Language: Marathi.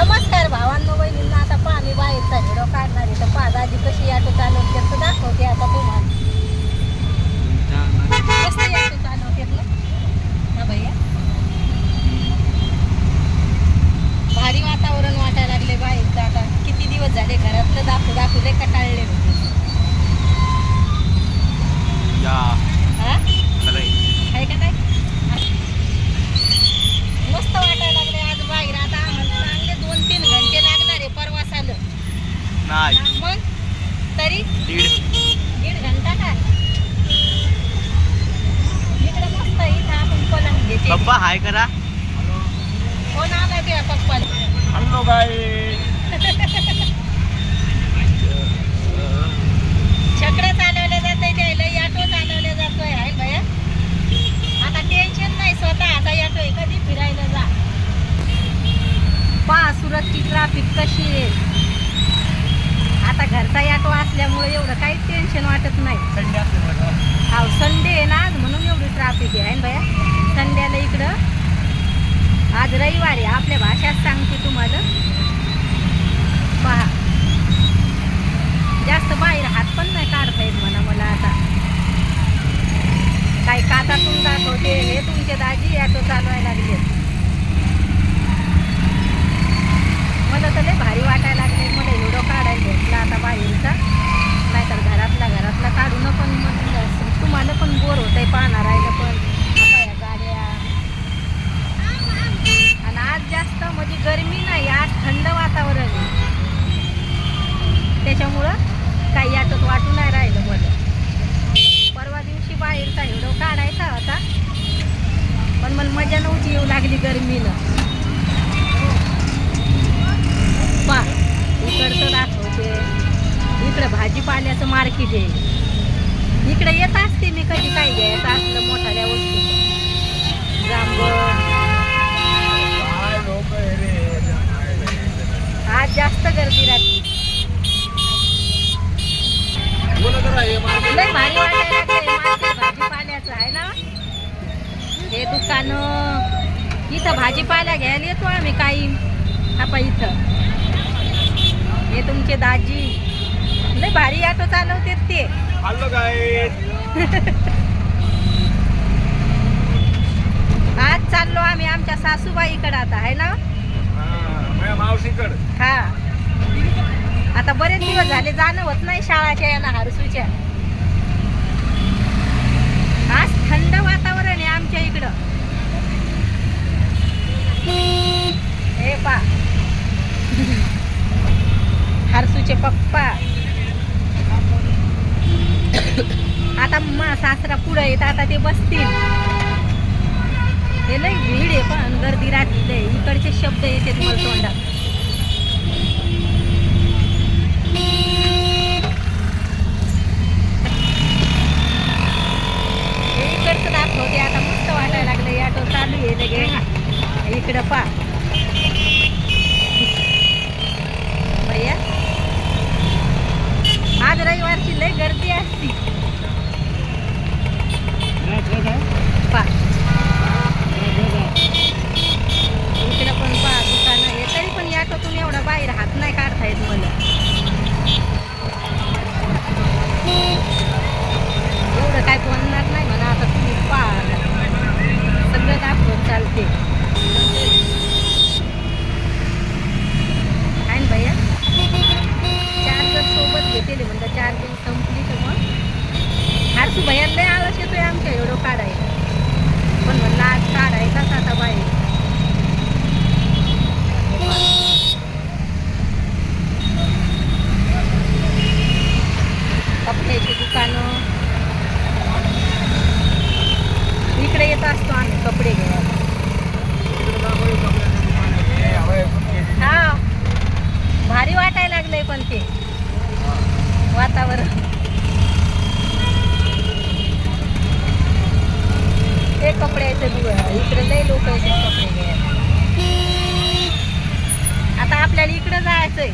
नमस्कार भावांनो बहिणींना आता पहा मी बाहेरचा व्हिडिओ काढणार आहे. तर पहा दाजी कशी ऑटो चालवते त्याचं दाखवते आता तुम्हाला. कसली ऑटो चालवते ना हा भैया भारी वातावरण वाटायला लागले बाहेरचं आता किती दिवस झाले घरातलं दाखवू दाखवले लय कटाळले होते या हा खरंय आहे का नाही मस्त वाटायला लागले आज बाहेर आता आम्हाला चांगले दोन तीन घंटे लागणार आहे परवासाला नाही मग तरी दीड दीड घंटा का इकडे मस्त आहे, इथं आपण पलंग घेते पप्पा हाय करा. कोण पप्पाला हॅलो बाय छकडं चालवले जाते त्याला ऑटो चालवले जातोय. आहे भया आता टेन्शन नाही स्वतः आता आहे कधी फिरायला जा. पहा सुरतची ट्राफिक कशी आहे. आता घरचा ऑटो असल्यामुळे एवढं काहीच टेन्शन वाटत नाही. हा संडे आहे ना आज म्हणून एवढी ट्राफिक आहे भया संध्याला इकडं. आज रविवार आहे आपल्या भाषात सांगते तुम्हाला पहा जास्त बाहेर हात पण नाही काढता येत म्हणा मला आता काही काचातून दाखवते हे तुमचे दाजी ऑटो चालवायला लागले मला तर लय भारी वाटायला लागले मला व्हिडिओ काढायला भेटला आता बाहेरचा नाहीतर घरातला घरातला काढून पण मग तुम्हाला पण बोर होत आहे पाहणार राहिलं पण आता या गाड्या आणि आज जास्त म्हणजे गरमी नाही आज थंड वातावरण आहे. त्याच्यामुळं काही यातच वाटू नाही राहिलं मला परवा दिवशी बाहेरचा व्हिडिओ काढायचा होता. पण मला मजा नव्हती येऊ लागली गरमीनं. पा इकडचं दाखवते. इकडं भाजीपाल्याचं मार्केट आहे. इकडे येत असते मी कधी काही घ्यायचं असलं मोठाल्या वस्तू जांभळ आज जास्त गर्दी राहते लय भारी वाटायला लागलंय मार्केट भाजीपाल्याचं आहे ना हे दुकानं इथं भाजीपाला घ्यायला येतो आम्ही काही आपा इथं हे तुमचे दाजी? लय भारी ऑटो चालवते ते. हॅलो आज चाललो आम्ही आमच्या सासूबाईकडे आता आहे ना? मावशीकड. हा. आता बरेच दिवस झाले जाणं होत नाही शाळाच्या यानं हरसूच्या आज थंड वातावरण आहे आमच्या इकडं. हे पा. आरसूचे पप्पा. आता मा सासरा पुढं येत आता ते बसतील. हे लय भीड आहे पण गर्दी राहते इकडचे शब्द येते तुम्हाला तोंडात हे इकडचं दाखवते आता मस्त वाटायला लागलं ऑटो चालू आहे लगे इकडं पा भैया आज रविवारची लय गर्दी असती पा इकडं पण पा दुकानं आहे तरी पण ऑटोतून एवढा बाहेर हात नाही काढता येत मला एवढं काय बोलणार नाही म्हणा आता तुम्ही पहा सगळं दाखवत चालते आहे ना भैया चार्जर सोबत घेतलेले म्हणतात चार्जिंग संपली तर मग हरसू भैया लय आळस येतोय आमच्या एवढं काढायला. पण म्हणलं आज काढायचाच आता बाहेर. कपड्याची दुकानं. इकडे येत असतो आम्ही कपडे घ्यायला हा. भारी वाटायला लागलंय पण ते. वातावरण ते कपड्याचं दुकान इकडे लय लोक आहेत आता आपल्याला इकडं जायचंय.